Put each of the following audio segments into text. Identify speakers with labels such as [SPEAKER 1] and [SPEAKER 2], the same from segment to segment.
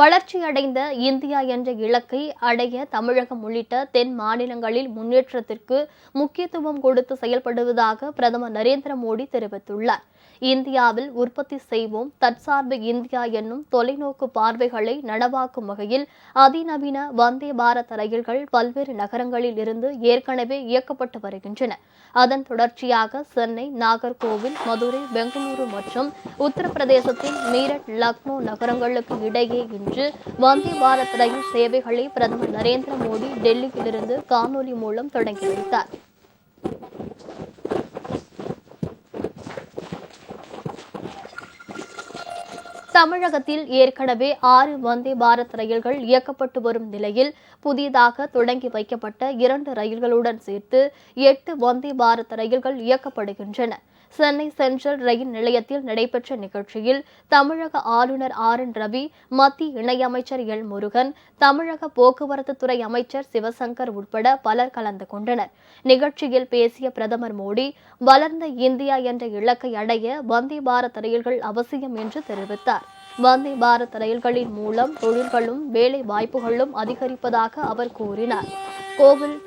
[SPEAKER 1] வளர்ச்சியடைந்த இந்தியா என்ற இலக்கை அடைய தமிழகம் உள்ளிட்ட தென் மாநிலங்களில் முன்னேற்றத்திற்கு முக்கியத்துவம் கொடுத்து செயல்படுவதாக பிரதமர் நரேந்திர மோடி தெரிவித்துள்ளார் இந்தியாவில் உற்பத்தி செய்வோம் தற்சார்பு இந்தியா என்னும் தொலைநோக்கு பார்வைகளை நனவாக்கும் வகையில் அதிநவீன வந்தே பாரத் ரயில்கள் பல்வேறு நகரங்களில் இருந்து ஏற்கனவே இயக்கப்பட்டு வருகின்றன அதன் தொடர்ச்சியாக சென்னை நாகர்கோவில் மதுரை பெங்களூரு மற்றும் உத்தரப்பிரதேசத்தின் மீரட் லக்னோ நகரங்களுக்கு இடையே இன்று வந்தே பாரத் ரயில் சேவைகளை பிரதமர் நரேந்திர மோடி டெல்லியிலிருந்து காணொலி மூலம் தொடங்கி வைத்தார் தமிழகத்தில் ஏற்கனவே ஆறு வந்தே பாரத் ரயில்கள் இயக்கப்பட்டு வரும் நிலையில் புதிதாக தொடங்கி வைக்கப்பட்ட இரண்டு ரயில்களுடன் சேர்த்து எட்டு வந்தே பாரத் ரயில்கள் இயக்கப்படுகின்றன சென்னை சென்ட்ரல் ரயில் நிலையத்தில் நடைபெற்ற நிகழ்ச்சியில் தமிழக ஆளுநர் ஆர் என் ரவி மத்திய இணையமைச்சர் எல் முருகன் தமிழக போக்குவரத்து துறை அமைச்சர் சிவசங்கர் உட்பட பலர் கலந்து கொண்டனர் நிகழ்ச்சியில் பேசிய பிரதமர் மோடி வளர்ந்த இந்தியா என்ற இலக்கை அடைய வந்தே பாரத் ரயில்கள் அவசியம் என்று தெரிவித்தார் வந்தே பாரத் ரயில்களின் மூலம் தொழில்களும் வேலை வாய்ப்புகளும் அதிகரிப்பதாக அவர் கூறினார் கோவில்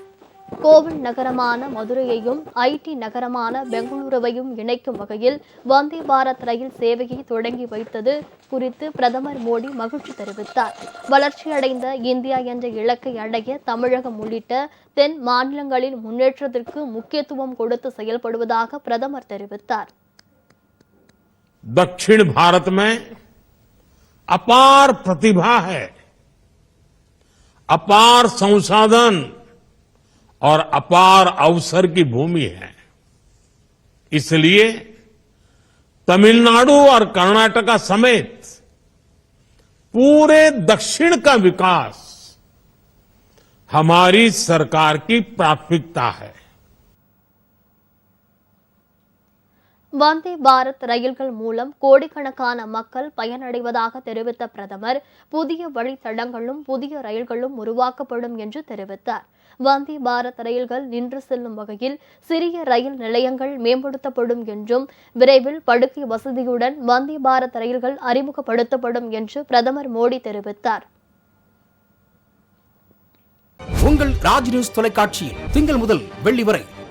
[SPEAKER 1] கோவிட் நகரமான மதுரையையும் ஐடி நகரமான பெங்களூருவையும் இணைக்கும் வகையில் வந்தே பாரத் ரயில் சேவையை தொடங்கி வைத்தது குறித்து பிரதமர் மோடி மகிழ்ச்சி தெரிவித்தார் வளர்ச்சியடைந்த இந்தியா என்ற இலக்கை அடைய தமிழகம் உள்ளிட்ட தென் மாநிலங்களின் முன்னேற்றத்திற்கு முக்கியத்துவம் கொடுத்து செயல்படுவதாக பிரதமர் தெரிவித்தார்
[SPEAKER 2] दक्षिण भारत और अपार अवसर की भूमि है इसलिए तमिलनाडु और कर्नाटका समेत पूरे दक्षिण का विकास हमारी सरकार की प्राथमिकता है
[SPEAKER 1] வந்தே பாரத் ரயில்கள் மூலம் கோடிக்கணக்கான மக்கள் பயனடைவதாக தெரிவித்த பிரதமர் புதிய வழித்தடங்களும் புதிய ரயில்களும் உருவாக்கப்படும் என்று தெரிவித்தார் வந்தே பாரத் ரயில்கள் நின்று செல்லும் வகையில் சிறிய ரயில் நிலையங்கள் மேம்படுத்தப்படும் என்றும் விரைவில் படுக்கை வசதியுடன் வந்தே பாரத் ரயில்கள் அறிமுகப்படுத்தப்படும் என்று பிரதமர் மோடி தெரிவித்தார்
[SPEAKER 3] உங்கள் ராஜ் நியூஸ் தொலைக்காட்சியில் திங்கள் முதல் வெள்ளி வரை